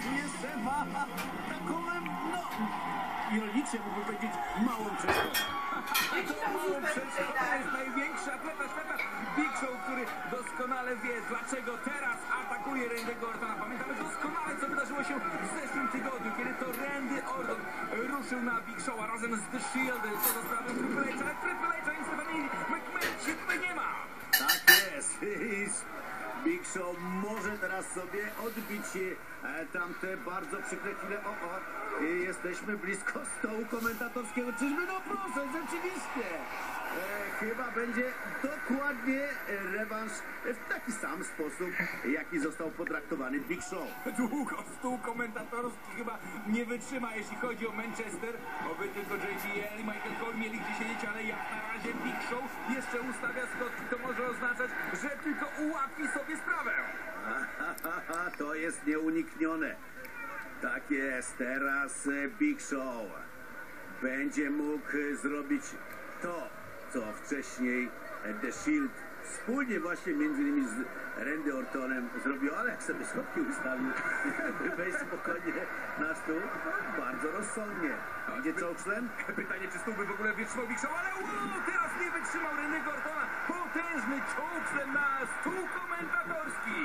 tu jeszcze ma taką, no, ironicznie mógłbym powiedzieć, małą przeszkodę. I to małą przeszkodę jest największa atleta świata, Big Show, który doskonale wie, dlaczego teraz atakuje Randy'ego Ortona. Pamiętamy doskonale, co wydarzyło się w zeszłym tygodniu, kiedy to Randy Orton ruszył na Big Showa razem z The Shield, co za sprawą Triple H, ale Triple H i Stephanie McMahon się tutaj nie ma. Tak jest. Big Show może teraz sobie odbić e, tamte bardzo przykre chwile. O, o, jesteśmy blisko stołu komentatorskiego. Czyżby? No proszę, rzeczywiście. E, chyba będzie dokładnie rewanż w taki sam sposób, jaki został potraktowany Big Show. Długo stół komentatorski chyba nie wytrzyma, jeśli chodzi o Manchester. Oby tylko JBL i Michael Cole mieli gdzie siedzieć, ale jak na Big Show jeszcze ustawia schodki. To może oznaczać, że tylko ułatwi sobie sprawę. to jest nieuniknione. Tak jest, teraz e, Big Show będzie mógł e, zrobić to, co wcześniej e, The Shield wspólnie właśnie między innymi z Zrobił, ale jak sobie schodki ustawił, wejść spokojnie na stół, bardzo rozsądnie. Idzie czołgiem? Pytanie, czy stół by w ogóle wytrzymał Big Show, ale wow, teraz nie wytrzymał René Gordona. Potężny czołg na stół komentatorski.